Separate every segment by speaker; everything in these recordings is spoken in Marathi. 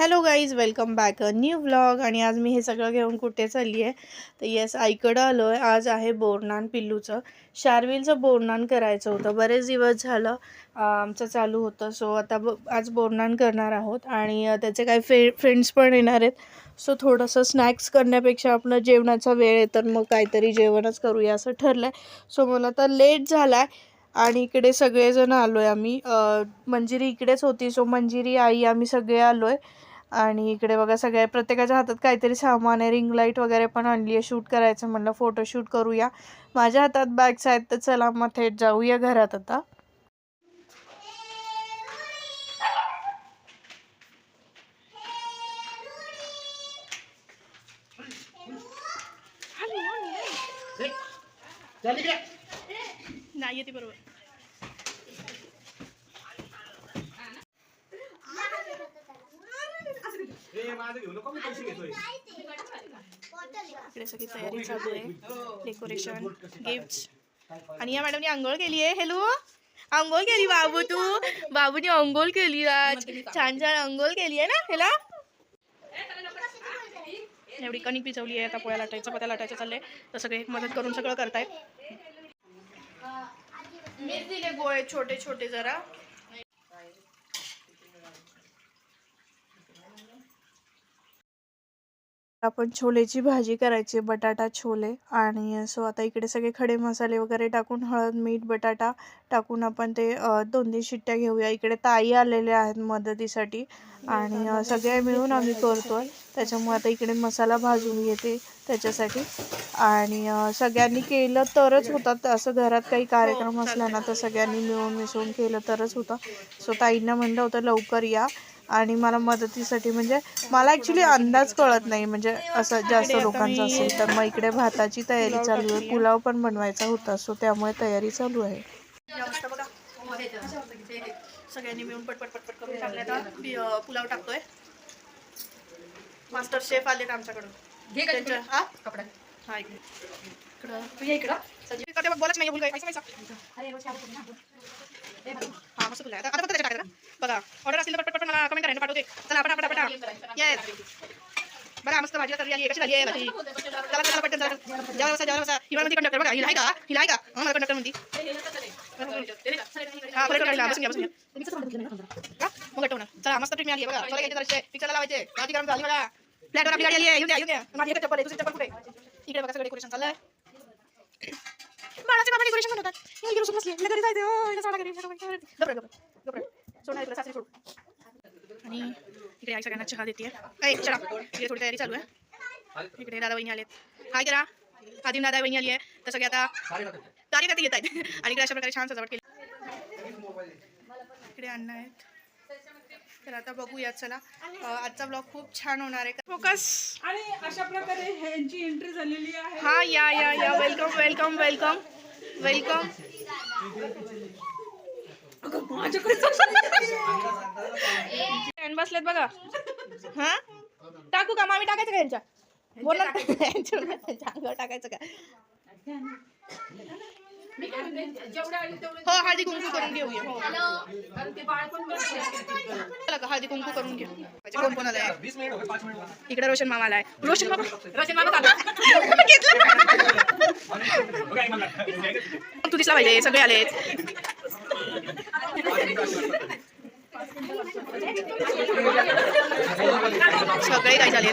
Speaker 1: Hello guys welcome back a new vlog. आणि आज मी हे सगळं घेऊन कुठे चालली आहे? तर येस आईकडं आलो आहे आज आहे बोरनान पिल्लूचं. शार्विलचं बोरनान करायचं होतं. बरेच दिवस झालं आमचं चालू होतं. सो आता ब आज बोरनान करणार आहोत. आणि त्याचे काही फ्रे फ्रेंड्स पण येणार आहेत. सो थोडंसं स्नॅक्स करण्यापेक्षा आपलं जेवणाचा वेळ आहे तर मग काहीतरी जेवणच करूया असं ठरलं आहे सो मला आता लेट झाला आहे आणि इकडे सगळेजण आलो आहे आम्ही मंजिरी इकडेच होती. सो मंजिरी आई आम्ही सगळे आलो आहे आणि इकडे बघा सगळ्या प्रत्येकाच्या हातात काहीतरी सामान आहे. रिंग लाइट वगैरे पण आणली आहे. शूट करायचं म्हणलं फोटोशूट करूया. माझ्या हातात बॅग्स आहेत तर चला मग थेट जाऊया घरात आता. नाही येते बरोबर. इकडे सगळी तयारी चालू आहे. डेकोरेशन गिफ्ट आणि या मॅडमनी आंघोळ केली आहे? हॅलो आंघोळ केली बाबू तू? बाबूनी आंघोळ केली आज. छान छान आंघोळ केली आहे ना? ह्याला एवढी कणिक पिचवली आहे आता पोळ्या लाटायचं पत्या लाटायचं चाललंय. तर सगळे मदत करून सगळं करतायत. मीच दिले गोळे छोटे छोटे जरा. आपण छोलेची भाजी करायची बटाटा छोले आणि सो आता इकडे सगळे खडे मसाले वगैरे टाकून हळद मीठ बटाटा टाकून आपण ते दोन तीन शिट्ट्या घेऊया. इकडे ताई आलेल्या आहेत मदतीसाठी आणि सगळे मिळून आम्ही करतोय. त्याच्यामुळे आता इकडे मसाला भाजून घेते त्याच्यासाठी. आणि सगळ्यांनी केलं तरच होतात असं घरात काही कार्यक्रम असला ना तर सगळ्यांनी मिळून मिसळून केलं तरच होतं. सो ताईंना म्हणलं होतं लवकर या. आणि मला मदतीसाठी म्हणजे मला ॲक्च्युली अंदाज कळत नाही म्हणजे असं जास्त लोकांचं असेल तर. मग इकडे भाताची तयारी चालू आहे पुलाव पण बनवायचा होता सो त्यामुळे तयारी चालू आहे. सगळ्यांनी मिळून पटपट पटपट करून टाकले आता. पुलाव टाकतोय. मास्टर शेफ आलेत आमच्याकडून. हा? हा इकडे. इकडं. तुझ्या इकडं. सजीव. इकडे बघ, बोलाच नाही. हा मस्त आता फक्त टाकायचं? बघा ऑर्डर असेल तर पटपट मला कमेंट करायला पाठवते. चला पटा पटा पटा येस बघा मस्त भाजी तरी आली आहे. कशी झाली आहे भाजी? चला चला पटकन चला. जेव्हा बसा जेव्हा बसा. हिवाळा मध्ये कंडक्टर बघा. हिला आहे का हिला आहे का हा मला कंडक्टर म्हणती. हा बरं कंडक्टर बसून घ्या बसून घ्या. मग गटवणार चला मस्त ट्रीट मिळाली बघा. चला घ्यायचे जराशे पिक्चरला लावायचे. गाडी गरम झाली बघा. फ्लॅटवर आपली गाडी आली आहे. येऊ द्या येऊ द्या. माझी एकच चप्पल आहे दुसरी चप्पल कुठे इकडे बघा सगळं डेकोरेशन चाललंय. बाळाचे बाबा डेकोरेशन बनवतात. मी इकडे बसून बसली हिला घरी जायचं. हो, हिला सोडा घरी गप्र गप्र सोडा सोडणार सासरी सोड आणि इकडे आई सगळ्यांना चहा देते ऐ चला. इकडे थोडी तयारी चालू आहे. इकडे दादा वहिनी आलेत. हाय करा आदिम दादा वहिनी आली आहे तर सगळे आता कार्यकर्ते येत आहेत आणि इकडे अशा प्रकारे छान सजावट केली. इकडे अण्णा आहेत. तर आता बघूया चला. आजचा ब्लॉग खूप छान होणार आहे. फोकस
Speaker 2: आणि अशा प्रकारे ह्यांची एंट्री झालेली आहे.
Speaker 1: हा या या या. वेलकम वेलकम वेलकम वेलकम बसलेत बघा. हा? टाकू का? मामी टाकायचं का यांच्या? बोल यांच्या अंगावर टाकायचं का? हो हळदी कुंकू करून घेऊया हो चला का हळदी कुंकू करून घेऊ. कोण कोण आलाय इकडे रोशन मामा आलाय रोशन मामा रोशन मामा तू दिसला पाहिजे सगळे आलेत सगळे काय झाले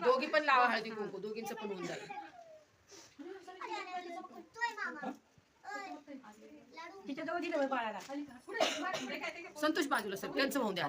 Speaker 3: दोघी पण लावा हळदी कुंकू दोघींचं पण होऊन जाईल. संतोष बाजूला सर त्यांचं होऊन द्या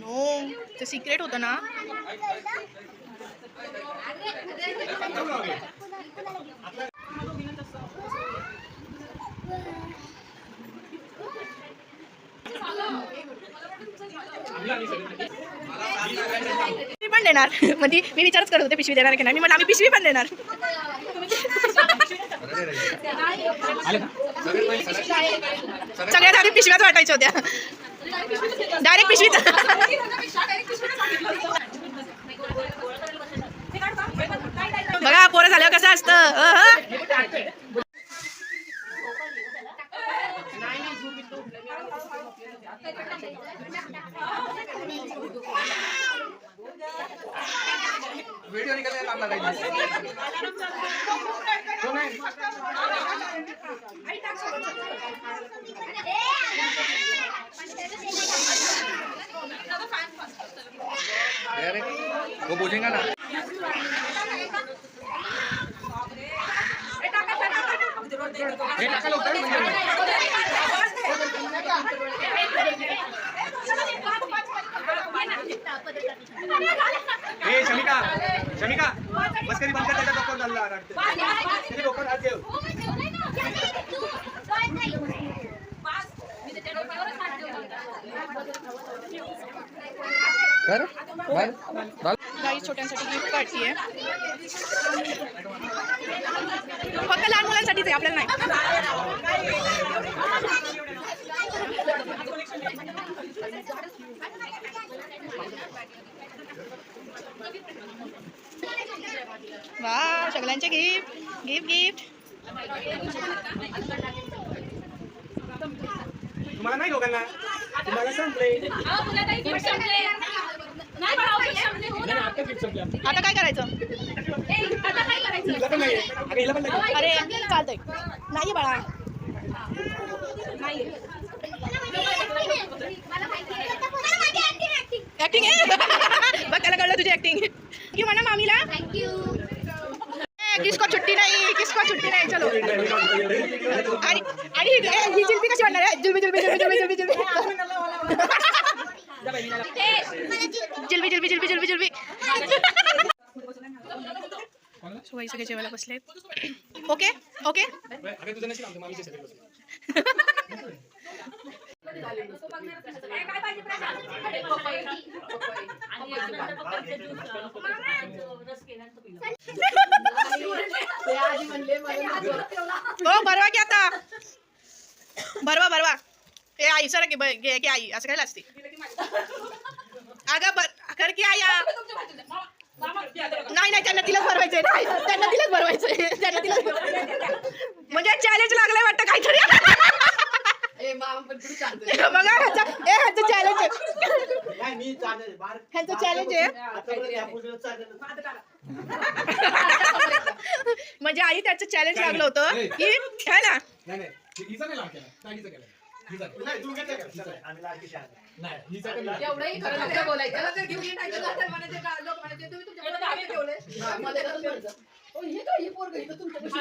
Speaker 3: नो
Speaker 1: ते सिक्रेट होतं ना. मी पण देणार. म्हणजे मी विचारच करत होते पिशवी देणार की नाही? मी म्हणलं आम्ही पिशवी पण देणार. सगळ्यात आधी पिशव्याच वाटायच्या होत्या. डायरेक्ट पिशवीत. बघा पोरं झाल्यावर कसं असतं. अहं.
Speaker 4: वीडियो निकलने काम लगा वो पूछेगा ना. ए शमिका शमिका बस कधी बंद कर त्याच्या डोक्यावर चालला रडते. तिथे डोक्यावर हात ठेव. कर
Speaker 1: गाई छोट्यांसाठी गिफ्ट पार्टी आहे फक्त लहान मुलांसाठीच आहे आपल्याला नाही. वा सगळ्यांचे गिफ्ट गिफ्ट गिफ्ट
Speaker 4: तुम्हाला नाही दोघांना? तुम्हाला संपले.
Speaker 1: आता काय करायचं? अरे चालतंय. नाही बाळा. ऍक्टिंग आहे? बघ त्याला कळलं तुझी ऍक्टिंग की म्हणा मामीला? किसको छुट्टी नाही किसको छुट्टी नाही चलो. आणि आणि ही ही जिलबी कशी बनणार आहे? जिलबी जिलबी जिलबी जिलबी जिलबी जिलबी जिलबी सुवाई सगळे जेवायला बसलेत. ओके? ओके? हो बरवा की आता. बरवा बरवा ए आई सर की की आई. असं काय लागते अगं बर कर की आई नाही नाही त्यांना तिलाच भरवायचंय. नाही, त्यांना तिलाच भरवायचंय. त्यांना तिलाच म्हणजे चॅलेंज लागलंय वाटतं काहीतरी.
Speaker 3: ए मामा पण पुढे चालतोय?
Speaker 1: बघा ह्याचा ए ह्याचं चॅलेंज ह्यांचं चॅलेंज आहे. म्हणजे आई त्याचं चॅलेंज लागलं होतं की काय ना
Speaker 4: हि-.
Speaker 3: एवढंही खरं नव्हतं बोलायचं त्याला जर घेऊन म्हणायचे का- लोक म्हणायचे, तुम्ही तुमच्या ठेवलंय. मध्ये? ओ, हे काय, हे पोरगं इथं तुमच्यापाशी.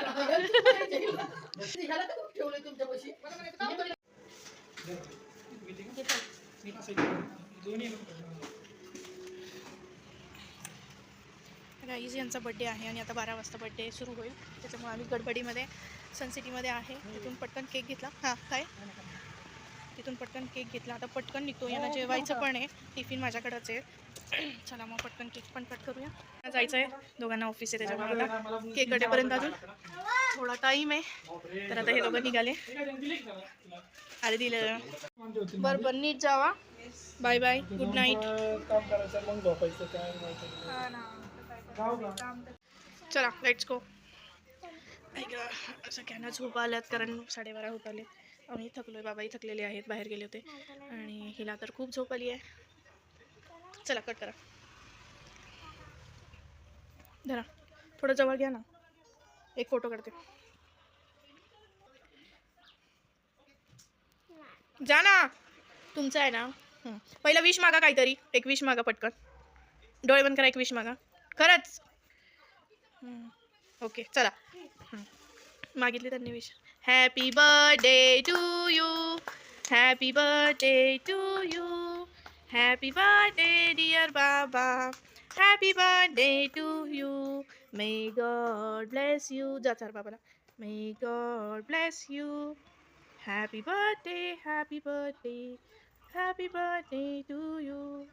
Speaker 3: ह्याला का तुम्ही ठेवलंय तुमच्यापाशी? मला म्हणायचं, का?
Speaker 1: गाईज यांचा बड्डे आहे आणि आता बारा वाजता बड्डे सुरू होईल त्याच्यामुळे आम्ही गडबडीमध्ये सनसिटीमध्ये आहे तिथून पटकन केक घेतला हां काय तिथून पटकन केक घेतला. आता पटकन निघतो. यांना जेवायचं पण आहे. टिफिन माझ्याकडंच आहे. चला मग पटकन केक पण कट करूया. जायचं आहे दोघांना ऑफिस आहे त्याच्यामुळे केक कटेपर्यंत अजून. थोडा टाईम आहे. तर आता हे दोघं निघाले. अरे दिलं. बरं बरं नीट जावा. बाय बाय गुड नाईट चला लेट्स गो सगळ्यांना झोप आल्यात कारण साडेबारा होत आले आम्ही थकलो आहे बाबाही थकलेले आहेत बाहेर गेले होते. आणि हिला तर खूप झोप आली आहे. चला कट करा. धरा. थोडं जवळ घ्या ना. एक फोटो काढते. जा ना. तुमचं आहे ना? पहिलं पहिला विश मागा काहीतरी. एक विश मागा पटकन. डोळे बंद करा एक विश मागा. खरंच. ओके चला. मागितली त्यांनी wish Happy birthday to you. Happy birthday to you. Happy birthday, dear Baba. Happy birthday to you. May God bless you. Jachar Baba. May God bless you. Happy birthday, happy birthday. Happy birthday to you.